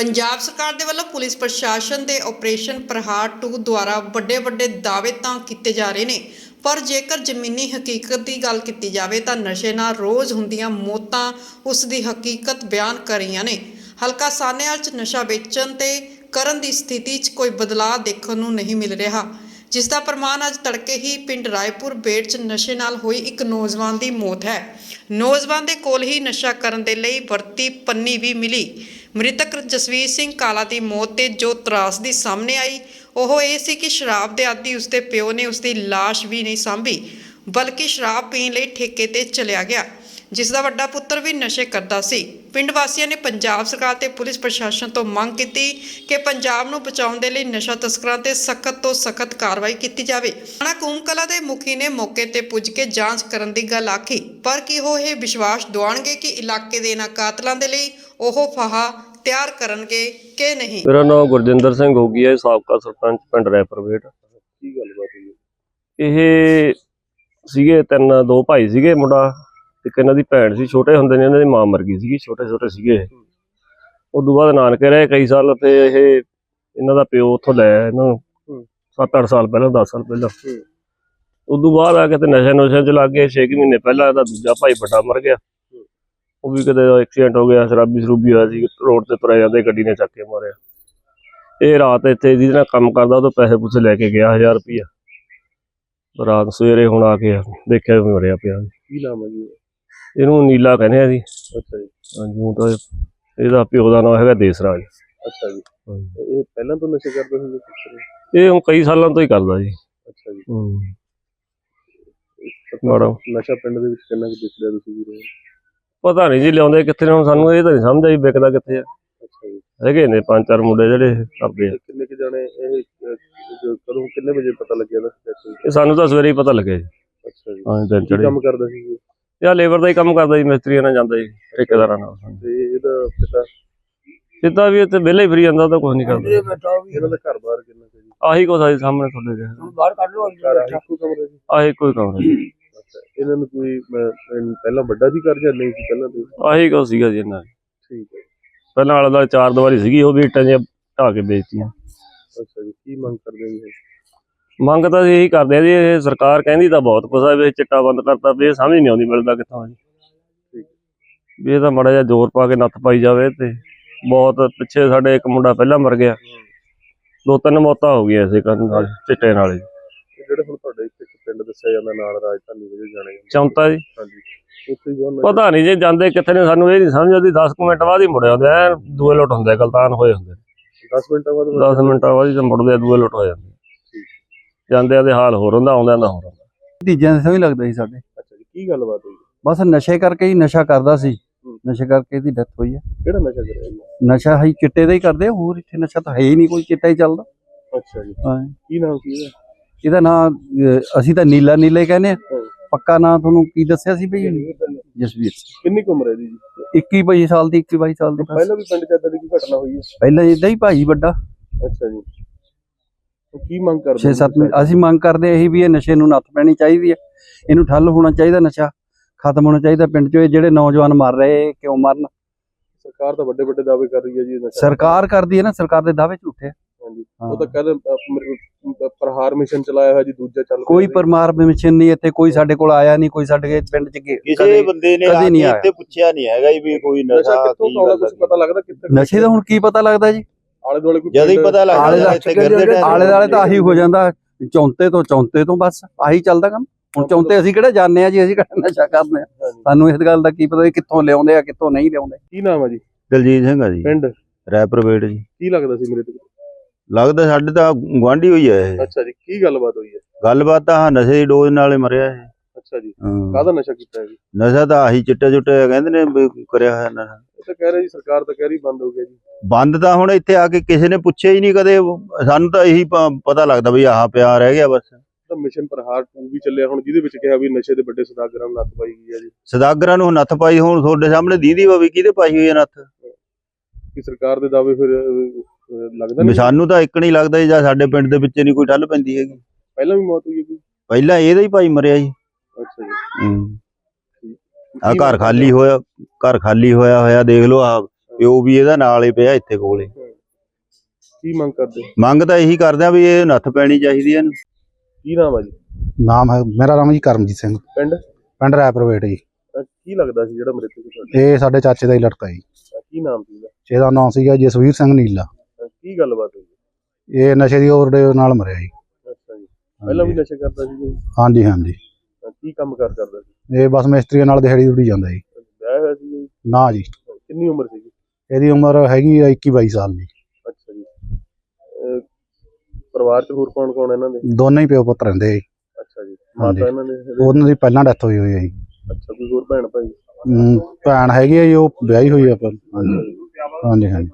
ਪੰਜਾਬ ਸਰਕਾਰ ਦੇ ਵੱਲੋਂ ਪੁਲਿਸ ਪ੍ਰਸ਼ਾਸਨ ਦੇ ਆਪਰੇਸ਼ਨ ਪ੍ਰਹਾਰ 2 ਦੁਆਰਾ ਵੱਡੇ ਵੱਡੇ ਦਾਅਵੇ ਤਾਂ ਕੀਤੇ ਜਾ ਰਹੇ ਨੇ, ਪਰ ਜੇਕਰ ਜ਼ਮੀਨੀ ਹਕੀਕਤ ਦੀ ਗੱਲ ਕੀਤੀ ਜਾਵੇ ਤਾਂ ਨਸ਼ੇ ਨਾਲ ਰੋਜ਼ ਹੁੰਦੀਆਂ ਮੌਤਾਂ ਉਸ ਦੀ ਹਕੀਕਤ ਬਿਆਨ ਕਰ ਰਹੀਆਂ ਨੇ। ਹਲਕਾ ਸਾਨੇਵਾਲ 'ਚ ਨਸ਼ਾ ਵੇਚਣ ਤੇ ਕਰਨ ਦੀ ਸਥਿਤੀ 'ਚ ਕੋਈ ਬਦਲਾਅ ਦੇਖਣ ਨੂੰ ਨਹੀਂ ਮਿਲ ਰਿਹਾ, ਜਿਸ ਦਾ ਪ੍ਰਮਾਣ ਅੱਜ ਤੜਕੇ ਹੀ ਪਿੰਡ ਰਾਏਪੁਰ ਬੇੜ 'ਚ ਨਸ਼ੇ ਨਾਲ ਹੋਈ ਇੱਕ ਨੌਜਵਾਨ ਦੀ ਮੌਤ ਹੈ। ਨੌਜਵਾਨ ਦੇ ਕੋਲ ਹੀ ਨਸ਼ਾ ਕਰਨ ਦੇ ਲਈ ਵਰਤੀ ਪੰਨੀ ਵੀ ਮਿਲੀ। ਮ੍ਰਿਤਕ ਜਸਵੀਰ ਸਿੰਘ ਕਾਲਾ ਦੀ ਮੌਤ ਤੇ ਜੋ ਤਰਾਸਦੀ ਸਾਹਮਣੇ ਆਈ, ਉਹ ਇਹ ਸੀ ਕਿ ਸ਼ਰਾਬ ਦੇ ਆਦੀ ਉਸਦੇ ਪਿਓ ਨੇ ਉਸਦੀ ਲਾਸ਼ ਵੀ ਨਹੀਂ ਸਾਂਭੀ, ਬਲਕਿ ਸ਼ਰਾਬ ਪੀਣ ਲਈ ਠੇਕੇ ਤੇ ਚਲਿਆ ਗਿਆ। ਜਿਸ ਦਾ ਵੱਡਾ ਪੁੱਤਰ ਵੀ ਨਸ਼ੇ ਕਰਦਾ ਸੀ। ਪਿੰਡ ਵਾਸੀਆਂ ਨੇ ਪੰਜਾਬ ਸਰਕਾਰ ਤੇ ਪੁਲਿਸ ਪ੍ਰਸ਼ਾਸਨ ਤੋਂ ਮੰਗ ਕੀਤੀ ਕਿ ਪੰਜਾਬ ਨੂੰ ਬਚਾਉਣ ਦੇ ਲਈ ਨਸ਼ਾ ਤਸਕਰਾਂ ਤੇ ਸਖਤ ਤੋਂ ਸਖਤ ਕਾਰਵਾਈ ਕੀਤੀ ਜਾਵੇ। ਥਾਣਾ ਕੂਮਕਲਾ ਦੇ ਮੁਖੀ ਨੇ ਮੌਕੇ ਤੇ ਪੁੱਜ ਕੇ ਜਾਂਚ ਕਰਨ ਦੀ ਗੱਲ ਆਖੀ। ਪਰ ਕੀ ਉਹ ਇਹ ਵਿਸ਼ਵਾਸ ਦਿਵਾਉਣਗੇ ਕਿ ਇਲਾਕੇ ਦੇ ਇਹਨਾਂ ਕਾਤਲਾਂ ਦੇ ਲਈ ਉਹ ਫਾਹਾ ਤਿਆਰ ਕਰਨਗੇ ਕਿ ਨਹੀਂ? ਮੇਰਾ ਨਾਮ ਗੁਰਜਿੰਦਰ ਸਿੰਘ ਹੋਗੀ ਹੈ ਸਾਬਕਾ ਸਰਪੰਚ ਪਿੰਡ ਰੈਪਰਵੇਟ ਕੀ ਗੱਲਬਾਤ ਹੋਈ? ਇਹ ਸੀਗੇ ਤਿੰਨ ਦੋ ਭਾਈ ਸੀਗੇ ਮੁੰਡਾ। ਇੱਕ ਇਹਨਾਂ ਦੀ ਭੈਣ ਸੀ ਛੋਟੇ ਹੁੰਦੇ ਨੇ ਇਹਨਾਂ ਦੀ ਮਾਂ ਮਰ ਗਈ ਸੀਗੀ ਛੋਟੇ ਛੋਟੇ ਸੀਗੇ ਇਹ। ਉਦੋਂ ਬਾਅਦ ਨਾਨਕੇ ਰਹੇ ਕਈ ਸਾਲ ਤੇ ਇਹ ਇਹਨਾਂ ਦਾ ਪਿਓ ਉੱਥੋਂ ਲੈ ਇਹਨਾਂ ਨੂੰ। ਹੂੰ। 7-8 ਸਾਲ ਪਹਿਲਾਂ 10 ਸਾਲ ਪਹਿਲਾਂ। ਹੂੰ। ਉਦੋਂ ਬਾਅਦ ਆ ਕੇ ਤੇ ਨਸ਼ੇ ਨੁਸ਼ੇ ਚ ਲੱਗ ਗਏ। 6 ਮਹੀਨੇ ਪਹਿਲਾਂ ਇਹਦਾ ਦੂਜਾ ਭਾਈ ਵੱਡਾ ਮਰ ਗਿਆ। ਉਹ ਵੀ ਕਿਤੇ ਐਕਸੀਡੈਂਟ ਹੋ ਗਿਆ ਸ਼ਰਾਬੀ ਸਰੂਬੀ ਹੋਇਆ ਸੀ ਰੋਡ ਤੇ ਤੁਰਿਆ ਜਾਂਦੇ ਗੱਡੀ ਨੇ ਚੱਕ ਕੇ ਮਾਰਿਆ। ਇਹ ਰਾਤ ਇੱਥੇ ਜਿਹਦੇ ਨਾਲ ਕੰਮ ਕਰਦਾ ਉਹ ਤੋਂ ਪੈਸੇ ਪੂਸੇ ਲੈ ਕੇ ਗਿਆ 1000 ਰੁਪਈਆ। ਰਾਤ ਸਵੇਰੇ ਹੁਣ ਆ ਕੇ ਦੇਖਿਆ ਮਰਿਆ ਪਿਆ। ਕੀ ਨਾਮ ਹੈ ਜੀ? ਇਹਨੂੰ ਨੀਲਾ ਕਹਿੰਦੇ ਆ ਜੀ। ਅੱਛਾ ਜੀ। ਹਾਂਜੀ ਹੁਣ ਤਾਂ ਇਹ- ਇਹਦਾ ਪਿਓ ਦਾ ਨਾਮ ਹੈਗਾ ਦੇਸਰਾਜ। ਅੱਛਾ ਜੀ। ਹਾਂਜੀ। ਇਹ ਪਹਿਲਾਂ ਤੋਂ ਨਸ਼ੇ ਕਰਦੇ ਹੁੰਦੇ ਸੀ ਇਹ ਹੁਣ ਕਈ ਸਾਲਾਂ ਤੋਂ ਹੀ ਕਰਦਾ ਜੀ। ਅੱਛਾ ਜੀ। ਹੂੰ। ਮਾੜਾ। ਨਸ਼ਾ ਪਿੰਡ ਦੇ ਵਿੱਚ ਕਿੰਨਾ ਕੁ ਦਿਖ ਰਿਹਾ ਤੁਸੀਂ ਵੀਰੇ ਪਤਾ ਨਹੀਂ ਜੀ ਲਿਆਉਂਦੇ ਕਿੱਥੇ ਨੇ ਹੁਣ ਸਾਨੂੰ ਇਹ ਤਾਂ ਨਹੀਂ ਸਮਝ ਆਈ ਵਿਕਦਾ ਕਿੱਥੇ ਆ। ਅੱਛਾ ਜੀ। ਹੈਗੇ ਨੇ ਪੰਜ ਚਾਰ ਮੁੰਡੇ ਜਿਹੜੇ ਕਰਦੇ ਆ। ਤੇ ਕਿੰਨੇ ਕੁ ਜਾਣੇ ਇਹ ਅਹ, ਜੋ ਕਦੋਂ ਕਿੰਨੇ ਵਜੇ ਪਤਾ ਲੱਗਿਆ ਦਾ ਇਹ ਸਾਨੂੰ ਤਾਂ ਸਵੇਰੇ ਹੀ ਪਤਾ ਲੱਗਿਆ ਜੀ। ਅੱਛਾ ਜੀ। ਹਾਂ ਦਿਨ ਕੀ ਚੜੇ ਕੰਮ ਕਰਦਾ ਸੀ ਜੀ? ਇਹ ਲੇਬਰ ਦਾ ਹੀ ਕੰਮ ਕਰਦਾ ਜੀ ਮਿਸਤਰੀਆਂ ਨਾਲ ਜਾਂਦਾ ਜੀ ਠੇਕੇਦਾਰਾਂ ਨਾਲ। ਤੇ ਇਹਦਾ ਪਿਤਾ? ਸਿੱਧਾ ਵੀ ਇੱਥੇ ਵਿਹਲੇ ਹੀ ਫਰੀ ਜਾਂਦਾ ਉਹ ਤਾਂ ਕੁਝ ਨਹੀਂ ਕਰਦਾ। ਇਹਨਾਂ ਦਾ ਘਰ ਬਾਹਰ ਕਿੰਨਾ ਕੁ ਜੀ? ਆਹੀ ਕੁਛ ਆ ਜੀ ਸਾਹਮਣੇ ਤੁਹਾਡੇ ਦੇ ਬਾਹਰ ਕੱਢ ਲਓ ਘਰ ਆਹੀ ਇੱਕੋ ਕਮਰਾ ਜੀ ਆਹੀ ਕੋਈ ਕੰਮ ਨਹੀਂ ਅੱਛਾ ਇਹਨਾਂ ਨੂੰ ਕੋਈ ਮੈਂ- ਅਹ, ਪਹਿਲਾਂ ਵੱਡਾ ਜੀ ਕਰ ਜਾਂ ਨਹੀਂ ਸੀ ਪਹਿਲਾਂ ਤੋਂ? ਆਹੀ ਕੁਛ ਸੀਗਾ ਜੀ ਇਹਨਾਂ ਦਾ। ਠੀਕ ਹੈ। ਪਹਿਲਾਂ ਵਾਲਾ ਦਾ ਚਾਰ ਦੀਵਾਰੀ ਸੀਗੀ ਉਹ ਵੀ ਇੱਟਾਂ ਜਿਹੀਆਂ ਢਾਹ ਕੇ ਵੇਚਤੀਆਂ। ਅੱਛਾ ਜੀ ਕੀ ਮੰਗ ਕਰਦੇ ਹੋ ਜੀ ਮੰਗ ਤਾਂ ਇਹੀ ਕਰਦੇ ਆ ਜੀ ਇਹ ਸਰਕਾਰ ਕਹਿੰਦੀ ਤਾਂ ਬਹੁਤ ਕੁਛ ਆ ਵੀ ਇਹ ਚਿੱਟਾ ਬੰਦ ਕਰਤਾ ਵੀ ਇਹ ਸਮਝ ਨਹੀਂ ਆਉਂਦੀ ਮਿਲਦਾ ਕਿੱਥੋਂ ਜੀ। ਵੀ ਇਹ ਤਾਂ ਮੜਾ ਜਿਹਾ ਜ਼ੋਰ ਪਾ ਕੇ ਨੱਥ ਪਾਈ ਜਾਵੇ ਤੇ ਬਹੁਤ ਪਿੱਛੇ ਸਾਡੇ ਇੱਕ ਮੁੰਡਾ ਪਹਿਲਾਂ ਮਰ ਗਿਆ। ਦੋ ਤਿੰਨ ਮੌਤਾਂ ਹੋ ਗਈਆਂ ਇਸੇ ਕਾਰਨ ਨਾਲ ਚਿੱਟੇ ਨਾਲ ਜੀ। ਇਹ ਜਿਹੜੇ ਹੁਣ ਤੁਹਾਡੇ ਇੱਥੇ ਇੱਕ ਪਿੰਡ ਦੱਸਿਆ ਜਾਂਦਾ ਨਾਲ ਰਾਜਧਾਨੀ ਵਜੋਂ ਜਾਣੇ ਜਾਂਦੇ। ਚੌਂਤਾ ਜੀ। ਪਤਾ ਨਹੀਂ ਜੇ ਜਾਂਦੇ ਕਿੱਥੇ ਨੇ ਸਾਨੂੰ ਇਹ ਨਹੀਂ ਸਮਝ ਆਉਂਦੀ 10 ਕੁ ਮਿੰਟ ਬਾਅਦ ਹੀ ਮੁੜ ਆਉਂਦੇ ਐ ਦੂਏ ਲੋਟ ਹੁੰਦੇ ਗਲਤਾਨ ਹੋਏ ਹੁੰਦੇ 10 ਮਿੰਟਾਂ ਬਾਅਦ 10 ਮਿੰਟਾਂ ਬਾਅਦ ਹੀ ਮੁੜਦੇ ਦੂਏ ਲੋਟ ਹੋ ਜਾਂਦੇ ਜਾਂਦਿਆਂ ਦੇ ਹਾਲ ਹੋਰ ਹੁੰਦਾ ਆਉਂਦਿਆਂ ਦਾ ਹੋਰ ਹੁੰਦਾ। ਭਤੀਜਿਆਂ ਦੇ ਸਮਝ ਲੱਗਦਾ ਸੀ ਸਾਡੇ। ਅੱਛਾ ਜੀ ਕੀ ਗੱਲਬਾਤ ਹੋਈ? ਬਸ ਨਸ਼ੇ ਕਰਕੇ ਹੀ ਨਸ਼ਾ ਕਰਦਾ ਸੀ। ਹੂੰ। ਨਸ਼ੇ ਕਰਕੇ ਇਹਦੀ ਡੈਥ ਹੋਈ ਹੈ ਕਿਹੜਾ ਨਸ਼ਾ ਕਰਿਆ ਜੀ ਨਸ਼ਾ ਹੀ ਚਿੱਟੇ ਦਾ ਹੀ ਕਰਦੇ ਆ, ਹੋਰ ਇੱਥੇ ਨਸ਼ਾ ਤਾਂ ਹੈ ਹੀ ਨਹੀਂ ਕੋਈ ਚਿੱਟਾ ਹੀ ਚੱਲਦਾ। ਅੱਛਾ ਜੀ। ਹਾਂ। ਕੀ ਨਾਮ ਸੀ ਇਹਦਾ? ਇਹਦਾ ਨਾਂ ਅਸੀਂ ਤਾਂ ਨੀਲਾ ਨੀਲਾ ਹੀ ਕਹਿੰਦੇ ਆ। ਹਾਂ। ਪੱਕਾ ਨਾਂ ਤੁਹਾਨੂੰ ਕੀ ਦੱਸਿਆ ਸੀ ਭਈ ਜਸਵੀਰ ਸਿੰਘ। ਕਿੰਨੀ ਕੁ ਉਮਰ ਹੈ ਇਹਦੀ ਜੀ? 21 22 ਸਾਲ ਦੀ 21 22 ਸਾਲ ਦੀ ਬਸ। ਪਹਿਲਾਂ ਵੀ ਪਿੰਡ ਚ ਏਦਾਂ ਦੀ ਕੋਈ ਘਟਨਾ ਹੋਈ ਹੈ? ਪਹਿਲਾਂ ਇਦਾਂ ਹੀ ਭਾਈ ਵੱਡਾ। ਅੱਛਾ ਜੀ। ਕੀ ਮੰਗ ਕਰਦੇ 6-7 ਅਸੀਂ ਮੰਗ ਕਰਦੇ ਇਹੀ ਵੀ ਇਹ ਨਸ਼ੇ ਨੂੰ ਨੱਥ ਪੈਣੀ ਚਾਹੀਦੀ ਹੈ। ਇਹਨੂੰ ਠੱਲ ਹੋਣਾ ਚਾਹੀਦਾ ਨਸ਼ਾ ਖਤਮ ਹੋਣਾ ਚਾਹੀਦਾ ਪਿੰਡ 'ਚੋਂ। ਇਹ ਜਿਹੜੇ ਨੌਜਵਾਨ ਮਰ ਰਹੇ ਇਹ ਕਿਉਂ ਮਰਨ? ਸਰਕਾਰ ਤਾਂ ਵੱਡੇ ਵੱਡੇ ਦਾਅਵੇ ਕਰ ਰਹੀ ਹੈ ਜੀ ਨਸ਼ਾ। ਸਰਕਾਰ ਕਰਦੀ ਹੈ ਨਾ ਸਰਕਾਰ ਦੇ ਦਾਅਵੇ ਝੂਠੇ ਆ। ਹਾਂਜੀ। ਉਹ ਤਾਂ ਕਹਿੰਦੇ ਅਹ, ਮੇਰੇ ਕੋਲ ਪ੍ਰਹਾਰ ਮਿਸ਼ਨ ਚਲਾਇਆ ਹੋਇਆ ਜੀ ਦੂਜਾ ਚੱਲ ਕੋਈ ਰਿਹਾ ਪਰਮਾਰ ਮਿਸ਼ਨ ਨਹੀਂ ਇੱਥੇ ਕੋਈ ਸਾਡੇ ਕੋਲ ਆਇਆ ਨਹੀਂ ਕੋਈ ਸਾਡੇ ਪਿੰਡ 'ਚ ਕਿਸੇ ਬੰਦੇ ਨੇ ਕਦੇ ਨਹੀਂ ਆਇਆ। ਇੱਥੇ ਪੁੱਛਿਆ ਨਹੀਂ ਹੈਗਾ ਜੀ ਵੀ ਕੋਈ ਨਸ਼ਾ ਕੀ ਪਤਾ ਲੱਗਦਾ ਕਿੱਥੇ ਨਸ਼ੇ ਦਾ ਹੁਣ ਕੀ ਪਤਾ ਲੱਗਦਾ ਜੀ? ਆਲੇ ਦੁਆਲੇ ਕੋਈ ਜਦ ਹੀ ਪਤਾ ਆਲੇ ਲੱਗਦਾ ਦਾ- ਇੱਥੇ ਗਿਰਦੇ ਟਾਇਰ ਆਲੇ ਦੁਆਲੇ ਤਾਂ ਆਹੀ ਹੋ ਜਾਂਦਾ ਚੌਂਤੇ ਤੋਂ ਚੌਂਤੇ ਤੋਂ ਬਸ ਆਹੀ ਚੱਲਦਾ ਕੰਮ। ਹੁਣ ਚੌਂਤੇ ਅਸੀਂ ਕਿਹੜਾ ਜਾਣਦੇ ਆ ਜੀ ਅਸੀਂ ਕਿਹੜਾ ਨਸ਼ਾ ਕਰਦੇ ਆ। ਸਾਨੂੰ ਇਸ ਗੱਲ ਦਾ ਕੀ ਪਤਾ ਵੀ ਕਿੱਥੋਂ ਲਿਆਉਂਦੇ ਆ ਕਿੱਥੋਂ ਨਹੀਂ ਲਿਆਉਂਦੇ। ਕੀ ਨਾਮ ਹੈ ਜੀ? ਦਲਜੀਤ ਸਿੰਘ ਆ ਜੀ। ਪਿੰਡ? ਰੈਪਰਵੇਟ ਜੀ। ਕੀ ਲੱਗਦਾ ਸੀ ਮੇਰੇ ਤੇ? ਲੱਗਦਾ ਸਾਡੇ ਤਾਂ ਗਵਾਂਢੀ ਹੋਈ ਹੈ ਇਹ। ਅੱਛਾ ਜੀ ਕੀ ਗੱਲਬਾਤ ਹੋਈ ਹੈ? ਗੱਲਬਾਤ ਤਾਂ ਨਸ਼ੇ ਦੀ ਡੋਜ਼ ਨਾਲੇ ਮਰਿਆ ਇਹ। ਅੱਛਾ ਜੀ। ਹਾਂ। ਕਾਹਦਾ ਨਸ਼ਾ ਕੀਤਾ ਹੈ ਜੀ? ਨਸ਼ਾ ਤਾਂ ਆਹੀ ਚਿੱਟੇ ਚੁੱਟੇ ਕਹਿੰਦੇ ਨੇ ਵੀ ਕਰਿਆ ਹੋਇਆ ਨਸ਼ਾ। ਇਹ ਤਾਂ ਕਹਿ ਰਹੇ ਜੀ ਸਰਕਾਰ ਤਾਂ ਕਹਿ ਰਹੀ ਬੰਦ ਹੋ ਗਿਆ ਜੀ। ਬੰਦ ਤਾਂ ਹੁਣ ਇੱਥੇ ਆ ਕੇ ਕਿਸੇ ਨੇ ਪੁੱਛਿਆ ਹੀ ਨਹੀਂ ਕਦੇ। ਸਾਨੂੰ ਤਾਂ ਇਹੀ ਪ- ਪਤਾ ਲੱਗਦਾ ਵੀ ਆਹ ਪਿਆ ਰਹਿ ਗਿਆ ਬਸ। ਤਾਂ ਮਿਸ਼ਨ ਪ੍ਰਹਾਰ 2 ਵੀ ਚੱਲਿਆ ਹੁਣ ਜਿਹਦੇ ਵਿੱਚ ਕਿਹਾ ਵੀ ਨਸ਼ੇ ਦੇ ਵੱਡੇ ਸਦਾਗਰਾਂ ਨੂੰ ਲੱਤ ਪਾਈ ਗਈ ਹੈ ਜੀ। ਸਦਾਗਰਾਂ ਨੂੰ ਨੱਥ ਪਾਈ ਹੁਣ ਤੁਹਾਡੇ ਸਾਹਮਣੇ ਦੀਦੀ ਵਾ ਵੀ ਕਿਹਦੇ ਪਾਈ ਹੋਈ ਹੈ ਨੱਥ? ਕਿ ਸਰਕਾਰ ਦੇ ਦਾਅਵੇ ਫਿਰ ਅਹ, ਅਹ, ਲੱਗਦਾ ਨਹੀਂ ਸਾਨੂੰ ਤਾਂ ਇੱਕ ਨਹੀਂ ਲੱਗਦਾ ਜੀ ਜਾਂ ਸਾਡੇ ਪਿੰਡ ਦੇ ਵਿੱਚ ਨਹੀਂ ਕੋਈ ਠੱਲ ਪੈਂਦੀ ਹੈਗੀ। ਪਹਿਲਾਂ ਵੀ ਮੌਤ ਹੋਈ ਹੈ ਕੋਈ ਪਹਿਲਾਂ ਇਹਦਾ ਹੀ ਭਾਈ ਮਰਿਆ ਜੀ। ਆ ਘਰ ਖਾਲੀ ਹੋਇਆ ਘਰ ਖਾਲੀ ਹੋਇਆ ਹੋਇਆ ਦੇਖ ਲਓ ਆ ਪਿਓ ਵੀ ਇਹਦਾ ਨਾਲ ਹੀ ਪਿਆ ਇੱਥੇ ਕੋਲੇ। ਕੀ ਮੰਗ ਕਰਦੇ? ਮੰਗ ਤਾਂ ਇਹੀ ਕਰਦੇ ਆ ਵੀ ਇਹ ਨੱਥ ਪੈਣੀ ਚਾਹੀਦੀ ਹੈ ਇਹਨੂੰ। ਕੀ ਨਾਮ ਹੈ ਜੀ? ਨਾਮ ਹੈ ਮੇਰਾ ਨਾਮ ਜੀ ਕਰਮਜੀਤ ਸਿੰਘ। ਪਿੰਡ? ਪਿੰਡ ਰੈਪਰਵੇਟ ਜੀ। ਅਹ ਕੀ ਲੱਗਦਾ ਸੀ ਜਿਹੜਾ ਮ੍ਰਿਤਕ ਤੁਹਾਡੇ? ਇਹ ਸਾਡੇ ਚਾਚੇ ਦਾ ਹੀ ਲੜਕਾ ਜੀ। ਅਹ ਕੀ ਨਾਮ ਸੀ ਇਹਦਾ ਇਹਦਾ ਨਾਮ ਸੀਗਾ ਜਸਵੀਰ ਸਿੰਘ ਨੀਲਾ। ਅਹ ਕੀ ਗੱਲਬਾਤ ਹੋਈ? ਇਹ ਨਸ਼ੇ ਦੀ ਓਵਰਡੇ ਨਾਲ ਮਰਿਆ ਜੀ। ਅੱਛਾ ਜੀ। ਪਹਿਲਾਂ ਵੀ ਨਸ਼ਾ ਕਰਦਾ ਸੀ ਕੋਈ? ਹਾਂਜੀ ਹਾਂਜੀ। ਕੀ ਕੰਮ ਕਾਰ ਕਰਦਾ ਸੀ? ਇਹ ਬਸ ਮਿਸਤਰੀਆਂ ਨਾਲ ਦਿਹਾੜੀ ਦੁੜੀ ਜਾਂਦਾ ਜੀ। ਵਿਆਹ ਹੋਇਆ ਸੀ ਜੀ? ਨਾ ਜੀ। ਕਿੰਨੀ ਉਮਰ ਸੀ ਇਹਦੀ ਉਮਰ ਹੈਗੀ ਆ 21 22 ਸਾਲ ਦੀ। ਅੱਛਾ ਜੀ। ਅਹ ਪਰਿਵਾਰ ਚ ਹੋਰ ਕੌਣ ਕੌਣ ਇਹਨਾਂ ਦੇ? ਦੋਨੇ ਹੀ ਪਿਓ ਪੁੱਤ ਰਹਿੰਦੇ ਆ ਜੀ। ਅੱਛਾ ਜੀ। ਹਾਂਜੀ। ਮਾਤਾ ਇਹਨਾਂ ਦੇ ਇਹਦੇ- ਉਹਨਾਂ ਦੀ ਪਹਿਲਾਂ ਡੈਥ ਹੋਈ ਹੋਈ ਹੈ ਜੀ। ਅੱਛਾ ਕੋਈ ਹੋਰ ਭੈਣ ਭਾਈ? ਅਮ, ਭੈਣ ਹੈਗੀ ਆ ਜੀ ਉਹ ਵਿਆਹੀ ਹੋਈ ਆ ਪਰ ਹਾਂਜੀ। ਹਾਂਜੀ ਹਾਂਜੀ।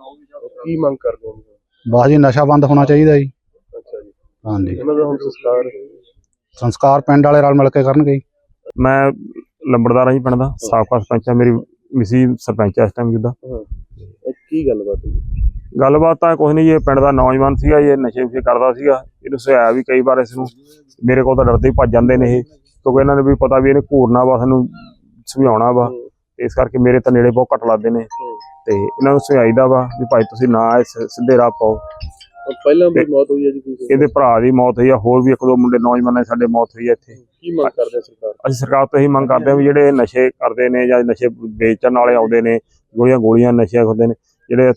ਕੀ ਮੰਗ ਕਰਦੇ ਹੋ ਬਸ ਜੀ ਨਸ਼ਾ ਬੰਦ ਹੋਣਾ ਚਾਹੀਦਾ ਜੀ। ਅੱਛਾ ਜੀ। ਹਾਂਜੀ। ਇਹਨਾਂ ਦਾ ਹੁਣ ਸੰਸਕਾਰ ਸੰਸਕਾਰ ਪਿੰਡ ਵਾਲੇ ਰਲ ਮਿਲ ਕੇ ਕਰਨਗੇ ਮੈਂ ਲੰਬੜਦਾਰ ਹਾਂ ਜੀ ਪਿੰਡ ਦਾ ਸਾਬਕਾ ਸਰਪੰਚ ਆ ਮੇਰੀ ਮਿਸੀ ਸਰਪੰਚ ਆ ਇਸ ਟਾਈਮ ਜਿੱਦਾਂ। ਕੀ ਗੱਲਬਾਤ ਹੋਈ ਗੱਲਬਾਤ ਤਾਂ ਕੁਝ ਨਹੀਂ ਇਹ ਪਿੰਡ ਦਾ ਨੌਜਵਾਨ ਸੀਗਾ ਇਹ ਨਸ਼ੇ ਨੁਸ਼ੇ ਕਰਦਾ ਸੀਗਾ। ਇਹਨੂੰ ਸੁਝਾਇਆ ਵੀ ਕਈ ਵਾਰ ਇਸ ਨੂੰ ਮੇਰੇ ਕੋਲ ਤਾਂ ਡਰਦੇ ਹੀ ਭੱਜ ਜਾਂਦੇ ਨੇ ਇਹ ਕਿਉਂਕਿ ਇਹਨਾਂ ਨੂੰ ਵੀ ਪਤਾ ਵੀ ਇਹਨੇ ਘੂਰਨਾ ਵਾ ਸਾਨੂੰ ਸਮਝਾਉਣਾ ਵਾ। ਇਸ ਕਰਕੇ ਮੇਰੇ ਤਾਂ ਨੇੜੇ ਬਹੁਤ ਘੱਟ ਲੱਗਦੇ ਨੇ। ਤੇ ਇਹਨਾਂ ਨੂੰ ਸੁਝਾਈਦਾ ਵਾ ਵੀ ਭਾਈ ਤੁਸੀਂ ਨਾ ਇਸ ਸਿੱਧੇ ਰਾਹ ਪਾਓ। ਪਹਿਲਾਂ ਵੀ ਮੌਤ ਹੋਈ ਹੈ ਜੀ ਕੋਈ ਇਹਦੇ ਭਰਾ ਦੀ ਮੌਤ ਹੋਈ ਆ ਹੋਰ ਵੀ ਇੱਕ ਦੋ ਮੁੰਡੇ ਨੌਜਵਾਨਾਂ ਦੀ ਸਾਡੇ ਮੌਤ ਹੋਈ ਆ ਇੱਥੇ। ਕੀ ਮੰਗ ਕਰਦੇ ਆ ਸਰਕਾਰ ਅਸੀਂ ਸਰਕਾਰ ਤੋਂ ਇਹੀ ਮੰਗ ਕਰਦੇ ਹਾਂ ਵੀ ਜਿਹੜੇ ਨਸ਼ੇ ਕਰਦੇ ਨੇ ਜਾਂ ਨਸ਼ੇ ਵੇਚਣ ਵਾਲੇ ਆਉਂਦੇ ਨੇ ਗੋਲੀਆਂ ਗੋਲੀਆਂ ਨਸ਼ੇ ਹੁੰਦੇ ਨੇ ਜਿਹੜੇ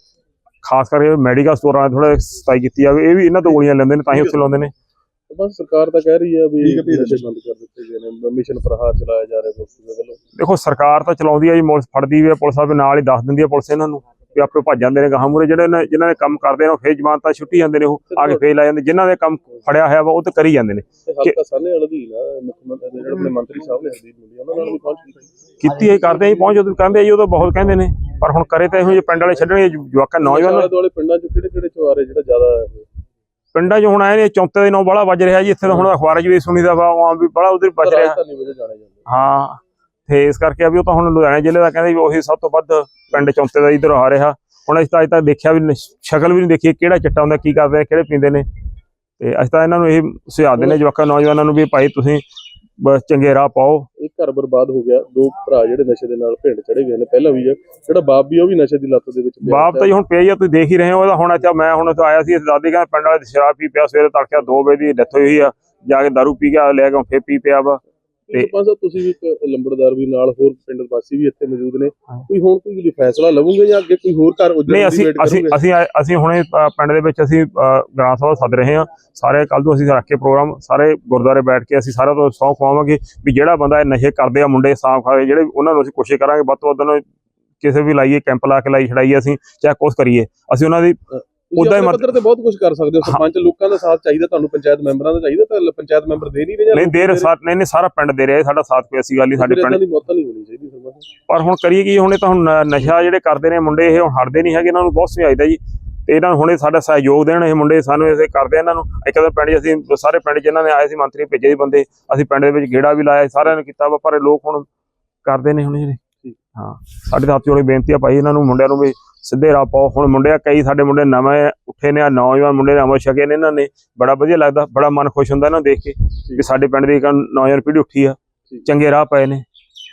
ਖਾਸ ਕਰਕੇ ਮੈਡੀਕਲ ਸਟੋਰਾਂ 'ਤੇ ਥੋੜਾ ਸਤਾਈ ਕੀਤੀ ਜਾਵੇ ਇਹ ਵੀ ਇਹਨਾਂ ਤੋਂ ਗੋਲੀਆਂ ਲੈਂਦੇ ਨੇ ਤਾਂ ਹੀ ਉੱਥੇ ਲਾਉਂਦੇ ਨੇ। ਤੇ ਬਸ ਸਰਕਾਰ ਤਾਂ ਕਹਿ ਰਹੀ ਹੈ ਵੀ ਨਸ਼ੇ ਬੰਦ ਕਰ ਦਿੱਤੇ ਗਏ ਨੇ ਮਿਸ਼ਨ ਪ੍ਰਹਾਰ ਚਲਾਇਆ ਜਾ ਰਿਹਾ ਪੁਲਿਸ ਦੇ ਵੱਲੋਂ। ਦੇਖੋ ਸਰਕਾਰ ਤਾਂ ਚਲਾਉਂਦੀ ਆ ਜੀ ਪੁਲਿਸ ਫੜਦੀ ਵੀ ਆ ਪੁਲਿਸ ਆਪੇ ਨਾਲ ਹੀ ਦੱਸ ਦਿੰਦੀ ਆ ਪੁਲਿਸ ਇਹਨਾਂ ਨੂੰ। ਵੀ ਆਪੇ ਭੱਜ ਜਾਂਦੇ ਨੇ ਗਾਹਾਂ ਮੂਰੇ ਜਿਹੜੇ ਨੇ- ਜਿਨ੍ਹਾਂ ਨੇ ਕੰਮ ਕਰਦੇ ਨੇ ਉਹ ਫੇਰ ਜ਼ਮਾਨਤ ਤਾਂ ਛੁੱਟੀ ਜਾਂਦੇ ਨੇ ਉਹ ਆ ਕੇ ਫੇਰ ਲਾ ਜਾਂਦੇ। ਜਿਨ੍ਹਾਂ ਦੇ ਕੰਮ ਫੜਿਆ ਹੋਇਆ ਵਾ ਉਹ ਤੇ ਕਰੀ ਜਾਂਦੇ ਨੇ। ਤੇ ਹਲਕਾ ਸਾਨੇ ਵਾਲਾ ਦੀ ਨਾ ਮੁੱਖ ਮੰਤਰੀ ਦੇ ਜਿਹੜੇ ਆਪਣੇ ਮੰਤਰੀ ਸਾਹਿਬ ਨੇ ਹਰਦੀਪ ਮੁੰਡੀ ਉਹਨਾਂ ਨਾਲ ਵੀ ਪਹੁੰਚ ਕੀਤੀ ਹੈ ਕਰਦੇ ਆ ਜੀ ਪਹੁੰਚ ਜਦੋਂ ਕਹਿੰਦੇ ਆ ਜੀ ਉਹ ਤਾਂ ਬਹੁਤ ਕਹਿੰਦੇ ਨੇ। ਪਰ ਹੁਣ ਕਰੇ ਤਾਂ ਇਹੋ ਜਿਹੇ ਪਿੰਡ ਵਾਲੇ ਛੱਡਣੇ ਜਵਾਕਾਂ ਨੌਜਵਾਨ ਦੁਆਲੇ ਪਿੰਡਾਂ ਚ ਕਿਹੜੇ ਕਿਹੜੇ ਚੋਂ ਆ ਰਹੇ ਜਿਹੜਾ ਜ਼ਿਆਦਾ ਪਿੰਡਾਂ 'ਚ ਹੁਣ ਆਏ ਨੇ ਚੌਂਤੇ ਦੇ ਨੌ ਬੜਾ ਵੱਜ ਰਿਹਾ ਜੀ ਇੱਥੇ ਤਾਂ ਹੁਣ ਅਖਬਾਰਾਂ 'ਚ ਵੀ ਸੁਣੀਦਾ ਵਾ ਉਹ ਆਮ ਵੀ ਬੜਾ ਉਧਰ ਵੱਜ ਰਿਹਾ। ਹਾਂ। ਤੇ ਇਸ ਕਰਕੇ ਆ ਵੀ ਉਹ ਤਾਂ ਹੁਣ ਲੁਧਿਆਣਾ ਜ਼ਿਲ੍ਹੇ ਦਾ ਕਹਿੰਦੇ ਵੀ ਉਹੀ ਸਭ ਤੋਂ ਵੱਧ ਪਿੰਡ ਚੌਂਤੇ ਦਾ ਇਧਰ ਆ ਰਿਹਾ। ਹੁਣ ਅਸੀਂ ਤਾਂ ਅਜੇ ਤੱਕ ਦੇਖਿਆ ਵੀ ਸ਼ਕਲ ਵੀ ਨਹੀਂ ਦੇਖੀ ਕਿਹੜਾ ਚਿੱਟਾ ਹੁੰਦਾ ਕੀ ਕਰਦੇ ਆ ਕਿਹੜੇ ਪੀਂਦੇ ਨੇ। ਤੇ ਅਸੀਂ ਤਾਂ ਇਹਨਾਂ ਨੂੰ ਇਹ ਸੁਝਾਅ ਦਿੰਦੇ ਜਵਾਕਾਂ ਨੌਜਵਾਨਾਂ ਨੂੰ ਵੀ ਭਾਈ ਤੁਸੀਂ ਬਸ ਚੰਗੇ ਰਾਹ ਪਾਓ। ਇੱਕ ਘਰ ਬਰਬਾਦ ਹੋ ਗਿਆ ਦੋ ਭਰਾ ਜਿਹੜੇ ਨਸ਼ੇ ਦੇ ਨਾਲ ਭਿੰਡ ਚੜੇ ਗਏ ਨੇ ਪਹਿਲਾਂ ਵੀ ਜਿਹੜਾ ਬਾਪ ਵੀ ਉਹ ਵੀ ਨਸ਼ੇ ਦੀ ਲੱਤ ਦੇ ਵਿੱਚ ਬਾਪ ਤਾਂ ਜੀ ਹੁਣ ਪਿਆ ਹੀ ਆ ਤੁਸੀਂ ਦੇਖ ਹੀ ਰਹੇ ਹੋ ਉਹਦਾ ਹੁਣ ਅੱਛਾ ਮੈਂ ਹੁਣ ਇੱਥੇ ਆਇਆ ਸੀ ਇਸ ਦਾਦੀ ਕਹਿੰਦਾ ਪਿੰਡ ਵਾਲੇ ਸ਼ਰਾਬ ਪੀ ਪਿਆ ਸਵੇਰੇ ਤੜਕੇ 2 ਵਜੇ ਦੀ ਡੈਥ ਹੋਈ ਆ ਜਾ ਕੇ ਦਾਰੂ ਪੀ ਗਿਆ ਲੈ ਕੇ ਫੇਰ ਪੀ ਪਿਆ ਵਾ। ਤੇ ਸਾਹਿਬ ਤੁਸੀਂ ਵੀ ਇੱਕ ਲੰਬੜਦਾਰ ਵੀ ਨਾਲ ਹੋਰ ਪਿੰਡ ਵਾਸੀ ਵੀ ਇੱਥੇ ਮੌਜੂਦ ਨੇ। ਕੋਈ ਹੁਣ ਕੋਈ ਫੈਸਲਾ ਲਵੋਗੇ ਜਾਂ ਅੱਗੇ ਕੋਈ ਹੋਰ ਘਰ ਉੱਜਣ ਨਹੀਂ ਅਸੀਂ ਅਸੀਂ? ਅਸੀਂ ਅਸੀਂ ਹੁਣੇ ਪਿੰਡ ਦੇ ਵਿੱਚ ਅਸੀਂ ਗ੍ਰਾਮ ਸਭਾ ਸੱਦ ਰਹੇ ਹਾਂ। ਸਾਰੇ ਕੱਲ ਤੋਂ ਅਸੀਂ ਰੱਖ ਕੇ ਪ੍ਰੋਗਰਾਮ ਸਾਰੇ ਗੁਰਦੁਆਰੇ ਬੈਠ ਕੇ ਅਸੀਂ ਸਾਰਿਆਂ ਤੋਂ ਸਹੁੰ ਖਵਾਵਾਂਗੇ ਵੀ ਜਿਹੜਾ ਬੰਦਾ ਇਹ ਨਸ਼ੇ ਕਰਦੇ ਆ ਮੁੰਡੇ ਸਾਫ਼ ਖਾਵੇ ਜਿਹੜੇ ਉਹਨਾਂ ਨੂੰ ਅਸੀਂ ਕੋਸ਼ਿਸ਼ ਕਰਾਂਗੇ ਵੱਧ ਤੋਂ ਵੱਧ ਕਿਸੇ ਵੀ ਲਾਈਏ ਕੈਂਪ ਲਾ ਕੇ ਲਾਈ ਛੜਾਈਏ ਅਸੀਂ ਚਾਹੇ ਕੁਛ ਕਰੀਏ। ਅਸੀਂ ਉਹਨਾਂ ਦੀ ਉੱਦਾਂ ਹੀ ਪੱਧਰ ਤੇ ਬਹੁਤ ਕੁਝ ਕਰ ਸਕਦੇ ਹੋ ਸਰਪੰਚ ਲੋਕਾਂ ਦਾ ਸਾਥ ਚਾਹੀਦਾ ਤੁਹਾਨੂੰ ਪੰਚਾਇਤ ਮੈਂਬਰਾਂ ਦਾ ਚਾਹੀਦਾ ਤਾਂ ਪੰਚਾਇਤ ਮੈਂਬਰ ਦੇ ਨਹੀਂ ਰਹੇ ਨਹੀਂ ਦੇਰ? ਸਾਥ ਨਹੀਂ ਨਹੀਂ ਸਾਰਾ ਪਿੰਡ ਦੇ ਰਿਹਾ ਸਾਡਾ ਸਾਥ ਕੋਈ ਐਸੀ ਗੱਲ ਨਹੀਂ ਸਾਡੇ ਪਿੰਡ ਦੀ ਮੌਤ ਨਹੀਂ ਹੋਣੀ ਚਾਹੀਦੀ ਸਰਪੰਚ ਪਰ ਹੁਣ ਕਰੀਏ ਕੀ ਹੁਣ ਇਹ ਤਾਂ ਹੁਣ ਨਸ਼ਾ ਜਿਹੜੇ ਕਰਦੇ ਨੇ ਮੁੰਡੇ ਇਹ ਹੁਣ ਹਟਦੇ ਨਹੀਂ ਹੈਗੇ ਇਹਨਾਂ ਨੂੰ ਬਹੁਤ ਸਮਝਾਈਦਾ ਜੀ। ਤੇ ਇਹਨਾਂ ਨੂੰ ਹੁਣੇ ਸਾਡਾ ਸਹਿਯੋਗ ਦੇਣ ਇਹ ਮੁੰਡੇ ਸਾਨੂੰ ਇਹ ਕਰਦੇ ਇਹਨਾਂ ਨੂੰ। ਇੱਕ ਦਿਨ ਪਿੰਡ 'ਚ ਅਸੀਂ ਸਾਰੇ ਪਿੰਡ 'ਚ ਇਹਨਾਂ ਨੇ ਆਏ ਸੀ ਮੰਤਰੀ ਭੇਜੇ ਸੀ ਬੰਦੇ। ਅਸੀਂ ਪਿੰਡ ਦੇ ਵਿੱਚ ਗੇੜਾ ਵੀ ਲਾਇਆ ਸਾਰਿਆਂ ਨੇ ਕੀਤਾ ਵਾ ਪਰ ਇਹ ਲੋਕ ਹੁਣ ਕਰਦੇ ਨੇ ਹੁਣ ਜਿਹੜੇ ਹਾਂ ਸਾਡੇ ਹੱਥ ਜੋੜੀ ਬੇਨਤੀ ਆ ਭਾਈ ਇਹਨਾਂ ਨੂੰ ਮੁੰਡਿਆਂ ਨੂੰ ਵੀ ਸਿੱਧੇ ਰਾਹ ਪਾਓ ਹੁਣ ਮੁੰਡੇ ਆ ਕਈ ਸਾਡੇ ਮੁੰਡੇ ਨਵੇਂ ਉੱਠੇ ਨੇ ਆ ਨੌਜਵਾਨ ਮੁੰਡੇ ਨੇ ਅਮਰ ਛਕੇ ਨੇ ਇਹਨਾਂ ਨੇ। ਬੜਾ ਵਧੀਆ ਲੱਗਦਾ ਬੜਾ ਮਨ ਖੁਸ਼ ਹੁੰਦਾ ਇਹਨਾਂ ਨੂੰ ਦੇਖ ਕੇ ਵੀ ਸਾਡੇ ਪਿੰਡ ਦੀ ਨੌਜਵਾਨ ਪੀੜ੍ਹੀ ਉੱਠੀ ਆ। ਚੰਗੇ ਰਾਹ ਪਏ ਨੇ।